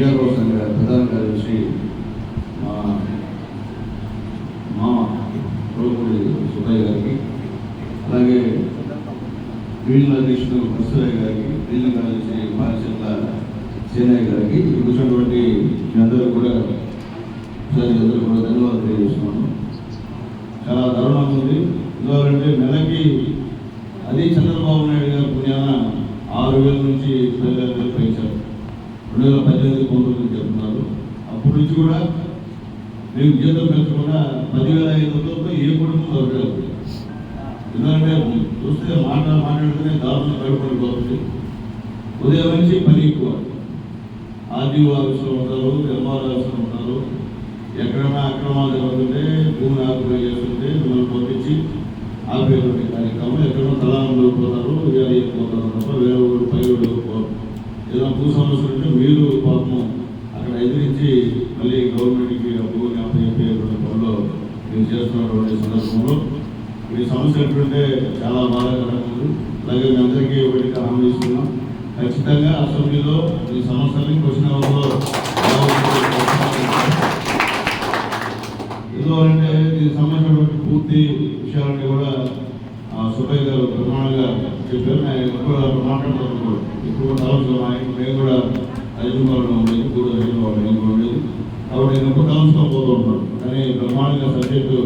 VRO సంఘ ప్రధాన కార్యదర్శి మా మామ రోగుడి సుబ్బయ్య గారికి అలాగే వీళ్ళ అధ్యక్షుడు కృష్ణయ్య గారికి వీళ్ళ కార్యదర్శి మారిచెట్ల సేనయ్య గారికి ఇక్కడ కూర్చున్నటువంటి అందరూ కూడా ఒకసారి అందరూ కూడా ధన్యవాదాలు తెలియజేస్తున్నాను. చాలా దారుణంగా ఉంది. ఎందుకంటే నెలకి అది చంద్రబాబు నాయుడు గారు పుణ్యాన ఆరు వేల నుంచి పదివేల వేలు పెంచారు. రెండు వేల పద్దెనిమిది పంతొమ్మిది చెప్తున్నారు అప్పటి నుంచి కూడా మేము జీతం పెంచకుండా పదివేల ఐదు వందలతో ఏ కుటుంబం దొరకలేదు ఎందుకంటే చూస్తే మాట మాట్లాడితేనే దారుణం భయపడిపోతుంది ఉదయం నుంచి పని ఎక్కువ. ఆర్డీఓ ఆఫీసులో ఉంటారు ఎంఆర్ ఆఫీసులో ఉంటారు ఎక్కడైనా అక్రమాలు జరుగుతుంటే భూమిని ఆక్రమణ చేస్తుంటే మిమ్మల్ని పంపించి ఆపేటువంటి కార్యక్రమం. ఎక్కడైనా తలాంలో పోతారు వేరే పోతారు తప్ప వేరే ఊరు పై ఊరు పోరు ఏదో భూ సమస్యలు ఉంటే మీరు పాపం అక్కడ ఎదిరించి మళ్ళీ గవర్నమెంట్కి ఆ జ్ఞాపకం అప్పచెప్పేటువంటి పనిలో మీరు చేస్తున్నటువంటి సందర్భంలో. మీ సమస్య ఎట్లుంటే చాలా బాధాకరంగా ఉంది అలాగే మీ అందరికీ ఒకటి హామీ ఇస్తున్నాం ఖచ్చితంగా అసెంబ్లీలో ఈ సమస్యల్ని క్వశ్చన్ అవర్లో ఏదో అంటే దీనికి సంబంధించినటువంటి పూర్తి విషయాలన్నీ కూడా ఆ సుబ్బయ్య గారు ప్రమాణంగా చెప్పారు. ఆయన ఎక్కువ మాట్లాడుతున్నాను కూడా. ఇప్పుడు కూడా ఆలోచన ఆయన మేము కూడా హైదరాబాద్లో ఉండేది కూడా హైదరాబాద్ నేను కూడా ఉండేది. కాబట్టి నేను ఎక్కువ పోతూ ఉంటాను. కానీ బ్రహ్మాండంగా సబ్జెక్టు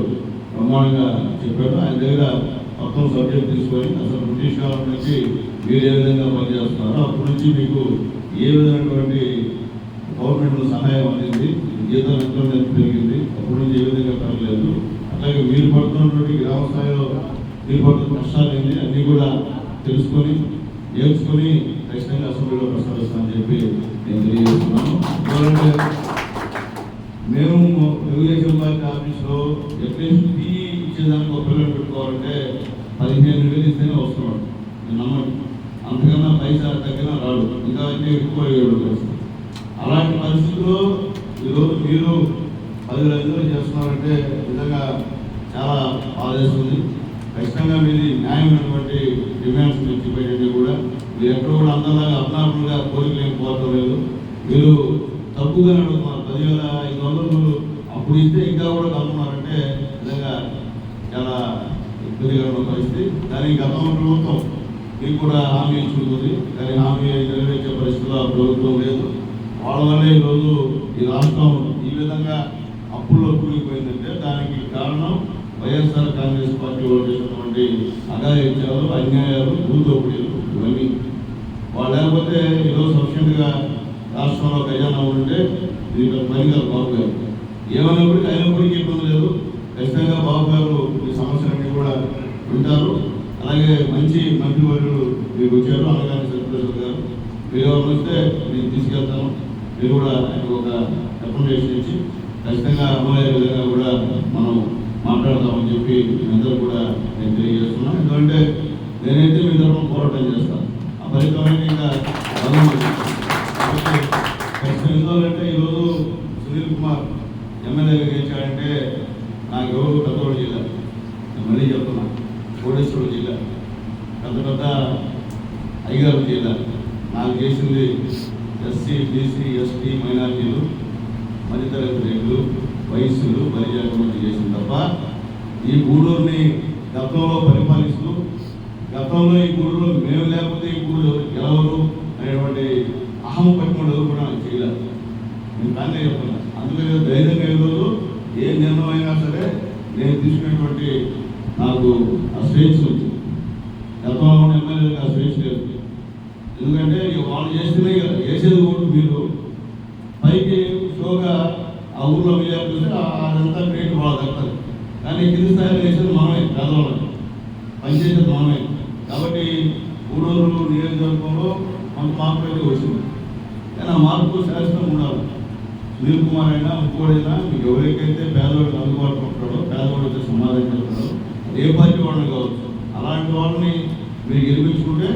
బ్రహ్మాండంగా చెప్పాడు ఆయన దగ్గర మొత్తం సబ్జెక్ట్ తీసుకొని అసలు బ్రిటిష్ కాలం నుంచి మీరు ఏ విధంగా పనిచేస్తున్నారో అప్పటి నుంచి మీకు ఏ విధమైనటువంటి గవర్నమెంట్ సహాయం అందింది జీతం ఎంత పెరిగింది అప్పటి నుంచి ఏ విధంగా పెరగలేదు అలాగే మీరు పడుతున్నటువంటి గ్రామ స్థాయిలో మీరు పడుతున్న కష్టాలు ఏంటి అన్నీ కూడా తెలుసుకొని నేర్చుకొని ఖచ్చితంగా అసెంబ్లీలో అని చెప్పి నేను తెలియజేస్తున్నాను ఎందుకంటే మేము తెలుగుదేశం పార్టీ ఆఫీస్లో అట్లీస్ట్ ఫీ ఇచ్చేదానికి ఒక పిల్లలు పెట్టుకోవాలంటే పదిహేను వేలు ఇస్తేనే వస్తున్నాడు నేను నమ్మను అంతకన్నా పైసా తగ్గిన రాడు ఇంకా అయితే ఎక్కువ ఏడు అలాంటి పరిస్థితుల్లో ఈరోజు మీరు పది రోజులు చేస్తున్నారంటే నిజంగా చాలా బాధేస్తుంది. ఖచ్చితంగా మీది న్యాయమైనటువంటి డిమాండ్స్ మీరు చూపేటట్టు కూడా మీరు ఎక్కడ కూడా అందరిలాగా అప్నార్మల్గా కోరికలు ఏం పోవటం లేదు మీరు తప్పుగా అడుగుతున్నారు పదివేల ఐదు వందలు అప్పుడు ఇస్తే ఇంకా కూడా కనుక్కున్నారంటే నిజంగా చాలా ఇబ్బందిగా ఉన్న పరిస్థితి. కానీ గతంలో ప్రభుత్వం మీకు కూడా హామీ ఇచ్చుకుంటుంది కానీ హామీ నెరవేర్చే పరిస్థితిలో ఆ ప్రభుత్వం లేదు. వాళ్ళ వల్లే ఈరోజు ఈ రాష్ట్రం ఈ విధంగా అప్పుల్లో కూలిపోయిందంటే దానికి కారణం వైఎస్ఆర్ కాంగ్రెస్ పార్టీ వాళ్ళు చేసినటువంటి అఘాయిత్యాలు అన్యాయాలు భూదోపిడీలు ఇవన్నీ. వాళ్ళు లేకపోతే ఈరోజు సఫిషియెంట్గా రాష్ట్రంలో ఖజానా ఉంటే దీంట్లో పనిగా బాబు గారు. ఏమైనప్పటికీ అయినప్పటికీ ఇబ్బంది లేదు. ఖచ్చితంగా బాబు గారు ఈ సమస్యలన్నీ కూడా ఉంటారు అలాగే మంచి మంత్రివర్యులు మీకు వచ్చారు అనగానే సత్యప్రసాద్ గారు. మీరు ఎవరు వస్తే నేను తీసుకెళ్తాను. మీరు కూడా ఆయనకు ఒక రికమెండేషన్ ఇచ్చి ఖచ్చితంగా అమలయ్యే విధంగా కూడా మనం మాట్లాడదామని చెప్పి మీ అందరూ కూడా నేను తెలియజేస్తున్నాను ఎందుకంటే నేనైతే మీ తరఫున పోరాటం చేస్తాను. ఆ ఫలితం ఇంకా భగవంతుడు. ఎందుకంటే ఈరోజు సునీల్ కుమార్ ఎమ్మెల్యే గెలిచాడంటే నాకు ఎవరు పెద్దవాడు జిల్లా నేను మళ్ళీ చెప్తున్నా. కోటేశ్వరుడు జిల్లా పెద్ద పెద్ద అయ్యగారు జిల్లా నాకు చేసింది ఎస్సీ బీసీ ఎస్టీ మైనార్టీలు మధ్యతరగతి రేట్లు వయస్సులు బలిజాగమని చేసింది తప్ప ఈ గూడూరుని గతంలో పరిపాలిస్తూ గతంలో ఈ గూడూరులో మేము లేకపోతే ఈ గూడూరు ఎవరు అనేటువంటి అహం పట్టుకుని కూడా నాకు చేయలేదు నేను దాన్నే చెప్తున్నా. అందుకని ధైర్యంగా ఈరోజు ఏ నిర్ణయం అయినా సరే నేను తీసుకునేటువంటి నాకు ఆ స్వేచ్ఛ ఉంది. గతంలో ఉన్న ఎమ్మెల్యేలకు ఆ స్వేచ్ఛ లేదు. ఎందుకంటే వాళ్ళు చేస్తేనే కదా చేసేది కూడా మీరు. పైకి షోగా ఆ ఊళ్ళో విజయాలు అదంతా క్రియేట్ వాళ్ళు దక్కుతుంది కానీ కింది స్థాయిలో చేసేది మనమే పేదవాళ్ళం పనిచేసేది మనమే. కాబట్టి గూడూరు నియోజకవర్గంలో కొంత మార్పు అయితే వచ్చింది. కానీ ఆ మార్పు శాశ్వతం ఉండాలి. సునీల్ కుమార్ అయినా ఇంకోడైనా మీకు ఎవరికైతే పేదవాడికి అందుబాటులో ఉంటాడో పేదవాడితో సమాధానిస్తాడో ఏ పార్టీ వాళ్ళని కావచ్చు అలాంటి వాళ్ళని మీరు గెలిపించుకుంటే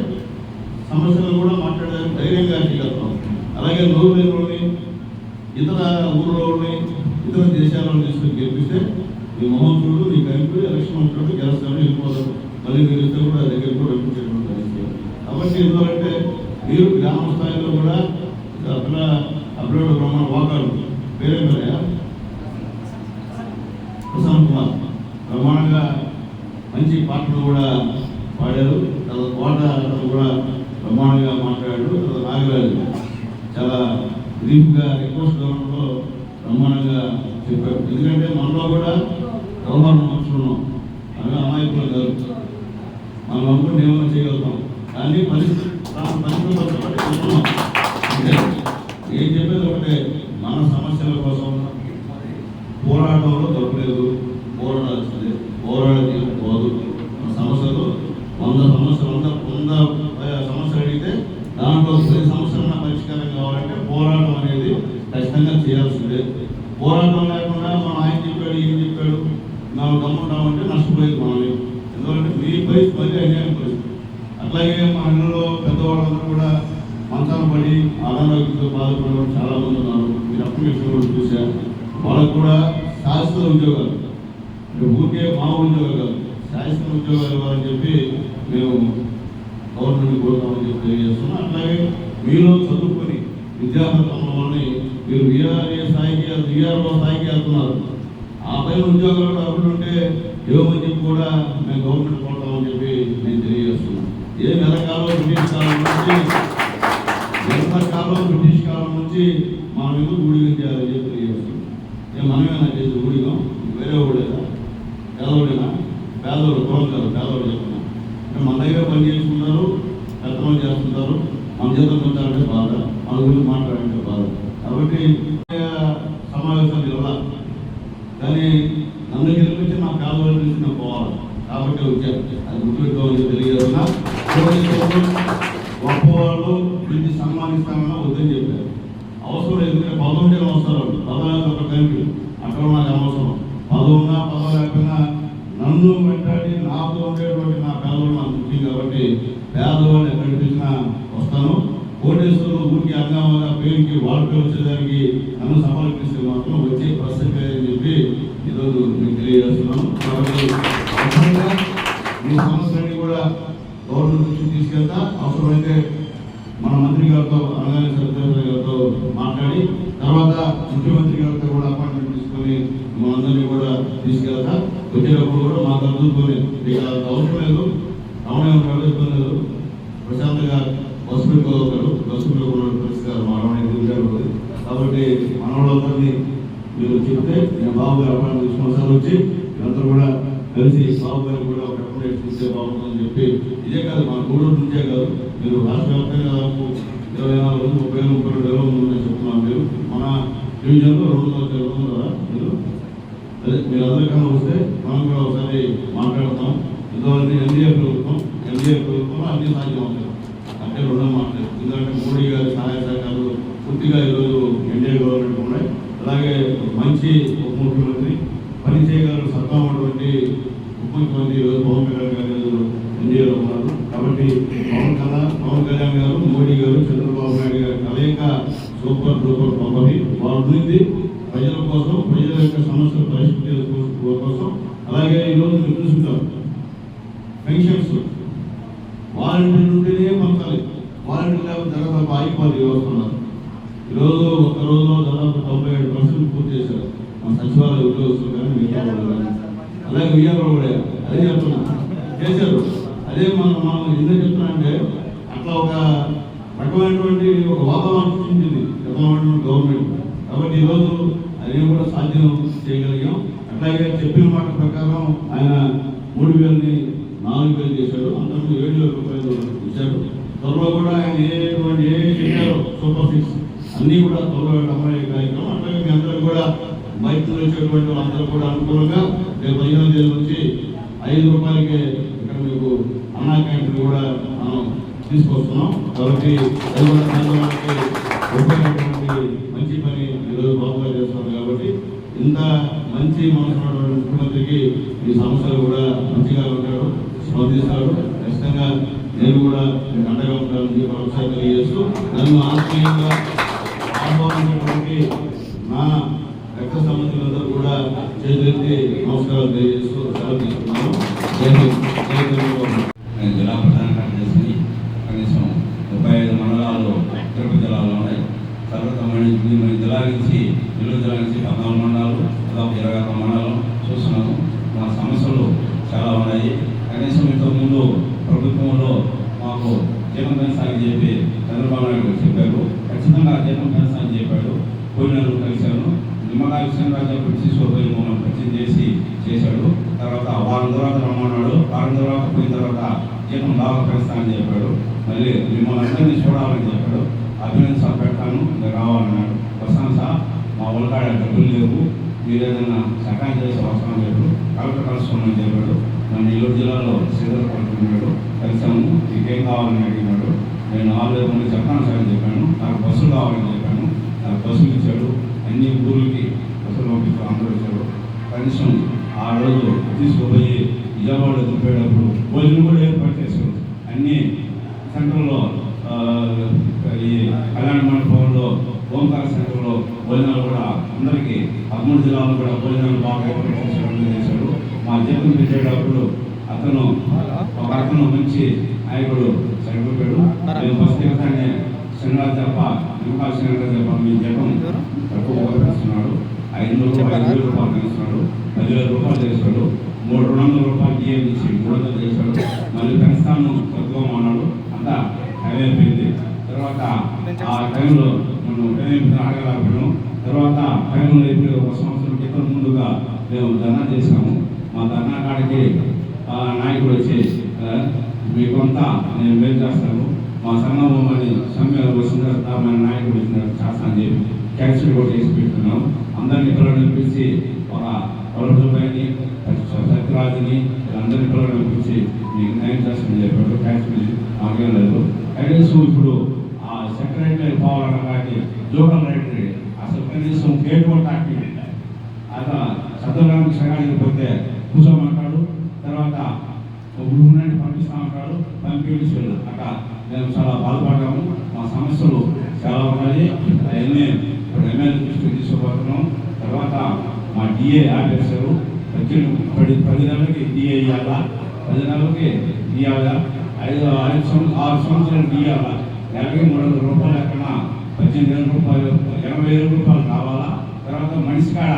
సమస్యలు కూడా మాట్లాడడానికి ధైర్యంగా చేయగలుగుతాం అలాగే నూరులోని ఇతర ఊళ్ళోని ఇతర దేశాలను తీసుకుని గెలిపిస్తే ఈ మొహం చూడు నీ కలిపి ఎలక్షన్ ఉంటాడు గెలుస్తాడు వెళ్ళిపోతాడు మళ్ళీ గెలిస్తే కూడా దగ్గర కూడా రప్పించేటువంటి పరిస్థితి కాబట్టి ఎందుకంటే మీరు గ్రామ స్థాయిలో కూడా అక్కడ అప్లోడ్ బ్రహ్మణ వాకాలు పేరే పేరే ప్రశాంత్ కుమార్. బ్రహ్మాండంగా మంచి పాటలు కూడా పాడారు. తర్వాత కోట అతను కూడా బ్రహ్మాండంగా మాట్లాడాడు తర్వాత నాగరాజు చాలా బ్రీఫ్గా రిక్వెస్ట్ గవర్నమెంట్లో బ్రహ్మాండంగా చెప్పాడు ఎందుకంటే మనలో కూడా అవమానం మనుషులున్నాం అవి అమాయకులు కాదు. మనం అనుకుంటే ఏమైనా చేయగలుగుతాం. కానీ పరిస్థితి పరిస్థితులు పరిస్థితులతో పాటు వెళ్తున్నాం. అంతే ఏం చెప్పేది ఒకటే మన సమస్యల కోసం పోరాటంలో తప్పలేదు పోరాడాల్సిందే పోరాడేది పోదు మన సమస్యలు వంద సమస్యలు వంద వంద ఆ, సమస్యలు అడిగితే దాంట్లో పది సమస్యల పరిష్కారం కావాలంటే పోరాటం అనేది ఖచ్చితంగా చేయాల్సిందే పోరాటం లేకుండా మన ఆయన చెప్పాడు ఈయన చెప్పాడు మనం గమ్ముంటామంటే నష్టపోయేది మనమే ఎందుకంటే మళ్ళీ అన్యాయం పరిస్థితి. అట్లాగే మా ఇళ్ళలో పెద్దవాళ్ళందరూ కూడా మంచాలు పడి అనారోగ్యంతో బాధపడడం చాలా మంది ఉన్నారు. మీరు అప్లికేషన్ కూడా చూశారు. వాళ్ళకు కూడా శాశ్వత ఉద్యోగాలు. ఊరికే మా ఉద్యోగాలు కాదు. శాశ్వత ఉద్యోగాలు ఇవ్వాలని చెప్పి మేము గవర్నమెంట్ కోరుతామని చెప్పి తెలియజేస్తున్నాం. అట్లాగే మీలో చదువుకొని విద్యాపత్రంలోని మీరు వీఆర్ఏ స్థాయికి వీఆర్ఓ స్థాయికి వెళ్తున్నారు ఆ పైన ఉద్యోగాలు అప్పుడు ఉంటే ఏమని చెప్పి కూడా మేము గవర్నమెంట్ కోరుతామని చెప్పి నేను తెలియజేస్తున్నాను ఏ నెలకాలం బ్రిటిష్ కాలం నుంచి కాలం బ్రిటిష్ కాలం నుంచి మనం ఎందుకు ఊడిగం చేయాలని చెప్పి మనమేనా చేసి ఊడిగం వేరే ఊడేదా పేదోడేనా పేదోడు కులం కాదు పేదోడు చెప్తున్నా అంటే మన దగ్గర పని చేసుకుంటారు పెద్దలు చేస్తుంటారు మన జీతం పొందాలంటే బాధ మన గురించి మాట్లాడాలంటే బాధ కాబట్టి సమావేశాలు ఇలా కానీ నన్ను గెలిపించి నా పేదవాళ్ళ నుంచి నేను పోవాలి కాబట్టి వచ్చాను అది గుర్తుపెట్టుకోవాలని తెలియజేస్తున్నా గొప్పవాళ్ళు దీన్ని సన్మానిస్తామన్నా వద్దని చెప్పారు. అవసరం ఎందుకంటే పదవి ఉంటే అవసరం పదవి ఒక తండ్రి అక్కడ నాకు అవసరం. పదవున్నా పదవ పదవి లేకపోయినా నన్ను వెంటాడి నాతో ఉండేటువంటి నా పేదలు నాకు ముఖ్యం కాబట్టి పేదవాళ్ళు ఎక్కడ పిలిచినా వస్తాను. కోటేశ్వరులు ఊరికి అంగంగా పేరుకి వాళ్ళకి వచ్చేదానికి నన్ను సమర్పిస్తే మాత్రం వచ్చే ప్రసక్తి అని చెప్పి ఈరోజు మీకు తెలియజేస్తున్నాను. కాబట్టి ఈ సమస్యని కూడా గవర్నమెంట్ నుంచి తీసుకెళ్తా. అవసరమైతే మన మంత్రి గారితో అనగానే సత్యనారాయణ గారితో తీసుకొని తర్వాత ముఖ్యమంత్రి గారితో కూడా అపాయింట్మెంట్ తీసుకొని మా అందరినీ కూడా తీసుకెళ్తా. వచ్చేటప్పుడు కూడా మాకు అందుకొని ఇక అవసరం లేదు. రమణ ప్రవేశం లేదు. ప్రశాంతంగా బస్సు పెట్టుకోగలరు బస్సు పెట్టుకున్న పరిస్థితి మారడానికి ఉంది కాబట్టి మనవాళ్ళందరినీ మీరు చెప్తే నేను బాబు గారు అపాయింట్ తీసుకున్న వచ్చి వీళ్ళందరూ కూడా కలిసి బాబు గారు కూడా ఒక రికమెండేషన్ ఇస్తే బాగుంటుందని చెప్పి ఇదే కాదు మన గూడూరు నుంచే కాదు మీరు రాష్ట్ర వ్యాప్తంగా దాదాపు ఇరవై నాలుగు రోజులు ముప్పై వేలు ముప్పై రెండు వేల మంది ఉన్నారని చెప్తున్నాను మీరు మన డివిజన్లో రెండు వందల ఇరవై మంది ఉన్నారా మీరు అదే మీరు అందరికన్నా వస్తే మనం కూడా ఒకసారి మాట్లాడతాం. ఇంతవరకు ఎన్డీఏ ప్రభుత్వం ఎన్డీఏ ప్రభుత్వం అన్ని సాధ్యం అవుతాయి అంటే రుణం మాట్లాడు ఎందుకంటే మోడీ గారి సహాయ సహకారాలు పూర్తిగా ఈరోజు ఎన్డీఏ గవర్నమెంట్ ఉన్నాయి. అలాగే మంచి ఉప ముఖ్యమంత్రి పని చేయగలరు సత్తా ఉన్నటువంటి ఉప ముఖ్యమంత్రి ఈరోజు పవన్ కళ్యాణ్ గారు ఈరోజు ఎన్డీఏలో ఉన్నారు కాబట్టి పవన్ కళ్యాణ్ పవన్ కళ్యాణ్ గారు మోడీ గారు చంద్రబాబు నాయుడు గారి కలయిక సూపర్ డూపర్ పంపది వాళ్ళు ప్రజల కోసం ప్రజల యొక్క సమస్యలు పరిష్కరించే కోసం అలాగే ఈరోజు మీరు చూసుకుంటాం పెన్షన్స్ వాలంటీర్ నుండినే పంపాలి. వాలంటీర్ లేకపోతే దాదాపు ఆగిపోవాలి వ్యవస్థ ఉన్నారు ఈరోజు ఒక రోజులో దాదాపు తొంభై ఏడు పర్సెంట్ పూర్తి చేశారు. మన సచివాలయ ఉద్యోగస్తులు కానీ మిగతా వాళ్ళు కానీ. అలాగే విజయవాడ కూడా అదే చెప్తున్నా. చేశారు. అదే మనం మనం ఎందుకు చెప్తున్నామంటే అట్లా ఒక రకమైనటువంటి ఒక వాతావరణం సృష్టించింది. గతంలో గవర్నమెంట్. కాబట్టి ఈరోజు అదే కూడా సాధ్యం చేయగలిగాం. అట్లాగే చెప్పిన మాట ప్రకారం ఆయన మూడు వేలని నాలుగు వేలు చేశాడు. అందరూ ఏడు వేల రూపాయలు ఇచ్చాడు. త్వరలో కూడా ఆయన ఏటువంటి ఏ చెప్పారో సూపర్ సిక్స్ అన్నీ కూడా త్వరలో అమలయ్యే కార్యక్రమం. అట్లాగే మీ అందరూ కూడా మైత్రులు వచ్చేటువంటి వాళ్ళందరూ కూడా అనుకూలంగా రేపు పదిహేను తేదీ నుంచి ఐదు రూపాయలకే ఇక్కడ మీకు అన్నా క్యాంటీన్ కూడా మనం తీసుకొస్తున్నాం. కాబట్టి అది శుభాకాంక్షలు దీపాంక్ష తెలియజేస్తూ నన్ను ఆత్మీయంగా ఆహ్వానించినటువంటి నా రక్త సంబంధులందరూ కూడా చేతులెత్తి నమస్కారాలు తెలియజేస్తూ సెలవు తీసుకున్నాను నేను జిల్లా ప్రధాన కార్యదర్శిని. కనీసం ముప్పై ఐదు మండలాలు తిరుపతి జిల్లాలో ఉన్నాయి. సర్వతమైన జిల్లా నుంచి నెల్లూరు జిల్లా నుంచి పద్నాలుగు మండలాలు దాదాపు ఇరవై ఆరు మండలాలు చూస్తున్నాం. రాజ్యాన్ని వ్యవసాయం చెప్పాడు పోయిన రూపేశాను నిమ్మకాయ విశ్వరాజు పిలిచి శోభయోగం పరిచయం చేసి చేశాడు. తర్వాత వారం తర్వాత రమ్మన్నాడు. వారం తర్వాత పోయిన తర్వాత జీతం బాగా పెడతానని చెప్పాడు. మళ్ళీ మిమ్మల్ని అందరినీ చూడాలని చెప్పాడు. అభినందన సభ పెడతాను. రావాలన్నాడు. వస్తాను సార్. మా ఉల్లికాడ డబ్బులు లేవు. మీరు ఏదైనా సహాయం చేసే అవసరం లేదు కలెక్టర్ కలుసుకోమని చెప్పాడు. మన నెల్లూరు జిల్లాలో శ్రీధర్ పడుతున్నాడు కలిసాము మీకేం కావాలని అడిగినాడు. నేను ఆరు మంది చెప్పాను సార్ చెప్పాను. నాకు బస్సులు కావాలని చెప్పాను. నాకు బస్సులు ఇచ్చాడు. అన్ని ఊళ్ళకి బస్సులు పంపిస్తూ అందరూ ఇచ్చాడు కనీసం ఆ రోజు తీసుకుపోయి విజయవాడ దింపేటప్పుడు భోజనం కూడా ఏర్పాటు చేశాడు అన్ని సెంటర్లో ఈ కళ్యాణ మండపంలో ఓంకార సెంటర్లో భోజనాలు కూడా అందరికీ పదమూడు జిల్లాలో కూడా భోజనాలు బాగా ఏర్పాటు చేశాడు చేశాడు మా జీతం పెట్టేటప్పుడు అతను ఒక అతను మంచి నాయకుడు మీ జీతం తక్కువ పెంచుతున్నాడు ఐదు రూపాయలు ఐదు రూపాయలు పెంచుతున్నాడు పదివేల రూపాయలు చేస్తాడు మూడు రెండు వందల రూపాయలు డిఎం ఇచ్చి మూడు వందలు చేశాడు. మళ్ళీ పెంచుతాను తక్కువ అన్నాడు. అంతా అయిపోయింది తర్వాత ఆ టైంలో మనం పేమెంట్ అడగలేకపోయాం తర్వాత టైంలో ఇప్పుడు ఒక సంవత్సరం క్రితం ముందుగా మేము ధర్నా చేశాము. మా ధర్నా కాడికి ఆ నాయకుడు వచ్చి ఆ, మీకొంత నేను మేలు చేస్తాను. మా సంఘం అని సమ్మె వచ్చిన మన నాయకుడు వచ్చిన చేస్తా అని చెప్పి క్యాన్సిల్ కూడా చేసి పెట్టున్నాం అందరినీ పిల్లలు పిలిచి ఒక వరదపైని సత్యరాజుని అందరినీ పిల్లలు పిలిచి మీకు న్యాయం చేస్తామని చెప్పాడు క్యాన్సిల్ మాకేం లేదు. కనీసం ఇప్పుడు ఆ సెక్రటరీ పోవాలన్న కానీ జోకల్ రైటరీ అసలు కనీసం గేట్ కూడా తాకి అలా చదవడానికి సగానికి పోతే కూర్చోమంటాడు తర్వాత ఉండండి పంపిస్తామంటాడు పంపించాడు అట్లా మేము చాలా బాధపడ్డాము మా సమస్యలు చాలా ఉన్నాయి అవన్నీ ఇప్పుడు ఎమ్మెల్యే దృష్టికి తీసుకుపోతున్నాం తర్వాత మా డిఏ ఆపేశారు పద్దెనిమిది పది పది నెలలకి డిఏ ఇవ్వాలా పది నెలలకి ఇవ్వాలా ఐదు ఐదు సంవత్సరాలు ఆరు సంవత్సరాలు ఇవ్వాలా నెలకి మూడు వందల రూపాయలు ఎక్కడ పద్దెనిమిది వేల రూపాయలు ఎనభై వేల రూపాయలు కావాలా? తర్వాత మనిషి కాడ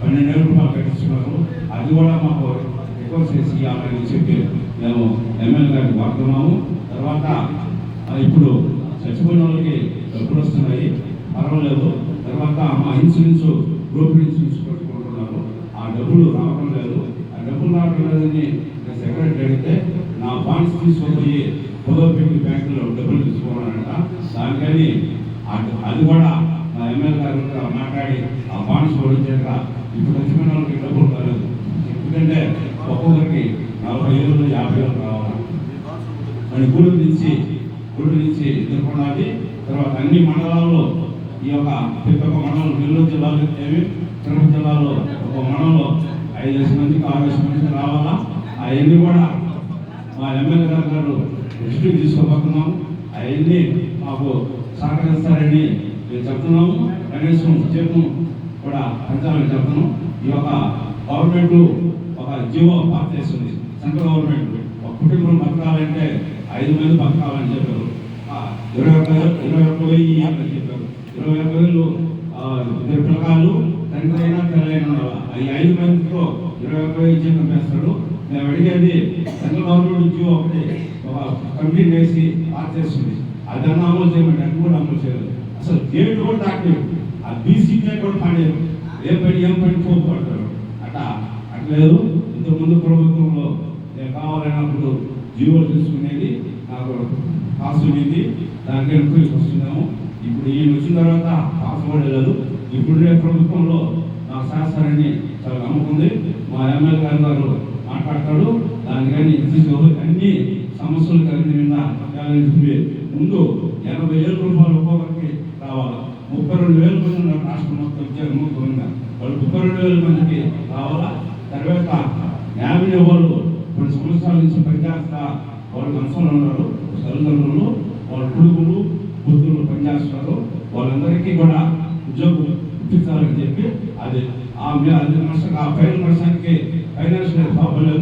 పన్నెండు వేల రూపాయలు కట్టించుకున్నారు. అది కూడా మాకు రిక్వెస్ట్ చేసి ఇవ్వాలని చెప్పి మేము ఎమ్మెల్యే గారికి వాడుతున్నాము తర్వాత ఇప్పుడు చచ్చిపోయిన వాళ్ళకి డబ్బులు వస్తున్నాయి. పర్వాలేదు. తర్వాత మా ఇన్సూరెన్స్ గ్రూప్ ఇన్సూరెన్స్ పెట్టుకుంటున్నారు ఆ డబ్బులు రావడం లేదు. ఆ డబ్బులు రావడం లేదని సెక్రటరీ అడిగితే నా బాండ్స్ తీసుకుపోయి బ్యాంకులో డబ్బులు తీసుకోవాలంట దానికని అటు- అది కూడా మా ఎమ్మెల్యే గారు మాట్లాడి ఆ బాండ్స్ ఓడించాక ఇప్పుడు వచ్చిన వాళ్ళకి డబ్బులు కాలేదు ఎందుకంటే ఒక్కొక్కరికి నలభై ఏళ్ళు యాభై ఏళ్ళు కావాలి మరి గుడి నుంచి గుడి నుంచి ఎదుర్కొన్నది తర్వాత అన్ని మండలాల్లో ఈ యొక్క ప్రతి ఒక్క మండలం నెల్లూరు జిల్లాలో ఏమి? తిరుపతి జిల్లాలో ఒక మండలంలో ఐదు మందికి ఆరు మందికి రావాలా? అవన్నీ కూడా మా ఎమ్మెల్యే గారు గారు దృష్టికి తీసుకోబోతున్నాము అవన్నీ మాకు సహకరిస్తారని మేము చెప్తున్నాము. కనీసం జీతం కూడా పెంచాలని చెప్తున్నాం. ఈ యొక్క గవర్నమెంట్ ఒక జీవో పాస్ చేస్తుంది. సెంట్రల్ గవర్నమెంట్ ఒక కుటుంబం బతకాలంటే ఐదు మంది బతకాలని చెప్పారు. ఆ, ఇరవై ఒక్క ఇరవై ఒక్క వెయ్యి అని చెప్పారు. ఇరవై ఒక్క వేలు ఇద్దరు పిల్లకాయలు తండ్రి అయినా పిల్లలైనా ఉండాలి. ఈ ఐదు మందితో ఇరవై ఒక్క వెయ్యి జీతం వేస్తాడు మేము అడిగేది సెంట్రల్ గవర్నమెంట్ జీవో ఒకటి కంప్లీట్ వేసి పాస్ చేస్తుంది. అదన్నా అమలు చేయమంటే అది కూడా అమలు చేయలేదు. అసలు గేట్ కూడా డాక్టర్ ఆ బీసీపీ కూడా పాడేది ఏ పని ఏం పని పోతారు అట్లా అట్లేదు. ఇంతకుముందు ప్రభుత్వంలో నేను కావాలన్నప్పుడు జీవోలు తీసుకునేది నాకు పాస్ ఉండేది. దానికి ఎంక్వైరీ వస్తున్నాము. ఇప్పుడు ఈయన వచ్చిన తర్వాత పాస్ కూడా లేదు. ఇప్పుడే ప్రభుత్వంలో నాకు శాస్త్రాన్ని చాలా నమ్ముకుంది మా ఎమ్మెల్యే గారు కానీ తీసుకోవాలి అన్ని సమస్యలు కలిగి నిన్న చెప్పి ముందు ఎనభై వేల రూపాయలు ఒక్కొక్కరికి రావాలి? ముప్పై రెండు వేల మంది ఉన్నారు రాష్ట్ర మొత్తం ఉద్యోగం మొత్తంగా వాళ్ళు ముప్పై రెండు వేల మందికి రావాలా? తర్వాత యాభై వాళ్ళు కొన్ని సంవత్సరాల నుంచి పనిచేస్తా వాళ్ళు మనసులో ఉన్నారు. తల్లిదండ్రులు వాళ్ళ కొడుకులు కూతురు పనిచేస్తున్నారు వాళ్ళందరికీ కూడా ఉద్యోగం ఇప్పించాలని చెప్పి అది ఆ అది నష్టం ఆ పైన నష్టానికి ఫైనాన్షియల్ ప్రాబ్లం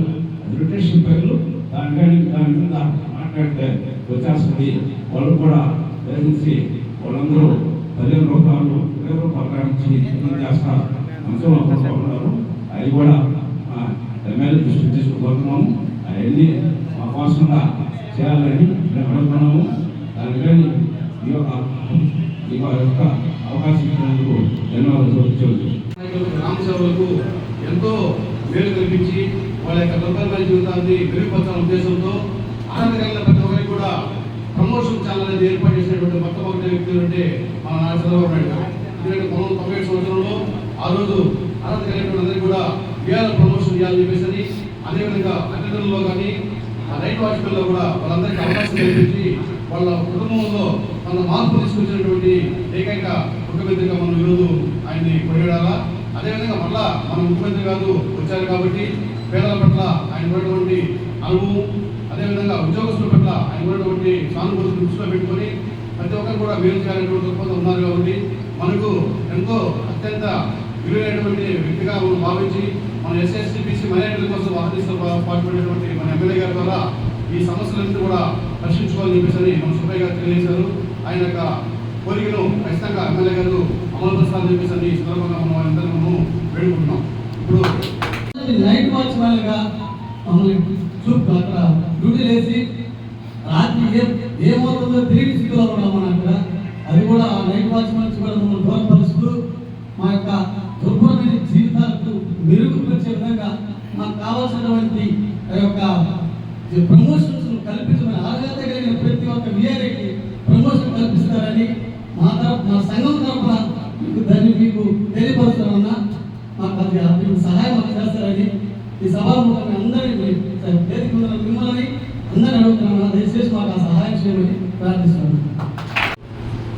బ్రిటిష్ అది పైలు దానికని దాని మీద మాట్లాడితే వచ్చేస్తుంది వాళ్ళు కూడా దయచేసి వాళ్ళందరూ పదిహేను రూపాయలు ఇరవై రూపాయలు కానించి చేస్తారు మనసులో ఉన్నారు. అవి కూడా ఎమ్మెల్యే దృష్టి తీసుకుపోతున్నాము. అవన్నీ మా కోసంగా చేయాలని మేము అడుగుతున్నాము దానికని ఈ యొక్క ఈ యొక్క అవకాశం ఇచ్చినందుకు ధన్యవాదాలు చెబుతున్నాను. ఎంతో మేలు కల్పించి వాళ్ళ యొక్క దుర్భరమైన జీవితాన్ని మెరుగుపరచాలనే ఉద్దేశంతో ఆనందకరమైన ప్రతి ఒక్కరికి కూడా ప్రమోషన్ ఛానల్ అనేది ఏర్పాటు చేసినటువంటి మొట్టమొదటి వ్యక్తులు అంటే మన నారా చంద్రబాబు నాయుడు గారు. ఎందుకంటే పంతొమ్మిది తొంభై ఏడు సంవత్సరంలో ఆ రోజు ఆనందకరమైన అందరికీ కూడా ఇవాళ ప్రమోషన్ ఇవ్వాలని చెప్పేసి అదేవిధంగా అటెండర్లో కానీ ఆ రైట్ వాచ్మెన్లో కూడా వాళ్ళందరికీ అవకాశం కల్పించి వాళ్ళ కుటుంబంలో తన మార్పు తీసుకొచ్చినటువంటి ఏకైక ముఖ్యమంత్రిగా మనం ఈరోజు ఆయన్ని కొనియాడాలా? అదేవిధంగా మళ్ళా మన ముఖ్యమంత్రి గారు వచ్చారు కాబట్టి పేదల పట్ల ఆయన ఉన్నటువంటి అనుభవం అదేవిధంగా ఉద్యోగస్తుల పట్ల ఆయన ఉన్నటువంటి సానుభూతిని దృష్టిలో పెట్టుకొని ప్రతి ఒక్కరు కూడా మేలు చేయాలనేటువంటి దృక్పథం ఉన్నారు కాబట్టి మనకు ఎంతో అత్యంత విలువైనటువంటి వ్యక్తిగా మనం భావించి మన ఎస్ఎస్సీ బీసీ మైనారిటీల కోసం వాహనిస్తూ పాటుపడినటువంటి మన ఎమ్మెల్యే గారి ద్వారా ఈ సమస్యలన్నీ కూడా పరిశీలించుకోవాలని చెప్పేసి మన సుబ్బయ్య గారు తెలియజేశారు. ఆయన యొక్క కోరికను ఖచ్చితంగా ఎమ్మెల్యే గారు అమలు ప్రసాద్ చెప్పేసి ఈ సందర్భంగా మనం అందరం మనం వేడుకుంటున్నాం. ఇప్పుడు నైట్ మమ్మల్ని చూపు అక్కడ డ్యూటీ వేసి రాత్రి ఏ ఏమవుతుందో తిరిగి సిగ్గులో ఉన్నాం అక్కడ అది కూడా నైట్ వాచ్ నుంచి కూడా మమ్మల్ని దూరపరుస్తూ మా యొక్క దుర్భరమైన జీవితాలకు మెరుగుపరిచే విధంగా మాకు కావాల్సినటువంటి ఆ యొక్క ప్రమోషన్స్ కల్పించమని అర్హత కలిగిన ప్రతి ఒక్క విఆర్ఏకి ప్రమోషన్ కల్పిస్తారని మా తరపు మా సంఘం తరపున మీకు దాన్ని మీకు తెలియపరుస్తామన్నా మాకు అది సహాయం చేస్తారని ఈ సభాముఖంగా అందరినీ వేదిక మిమ్మల్ని అందరిని అడుగుతున్నాను. దయచేసి మాకు ఆ సహాయం చేయమని ప్రార్థిస్తున్నాను.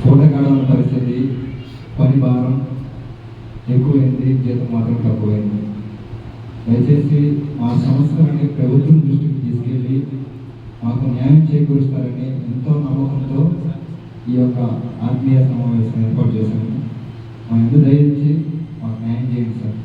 పూట పరిస్థితి పని భారం ఎక్కువైంది జీతం మాత్రం తక్కువైంది. దయచేసి మా సంస్థలని ప్రభుత్వం దృష్టికి తీసుకెళ్ళి మాకు న్యాయం చేకూరుస్తారని ఎంతో నమ్మకంతో ఈ యొక్క ఆత్మీయ సమావేశం ఏర్పాటు చేశాము. మా ఎందుకు దయచేసి మాకు న్యాయం చేయండి సార్.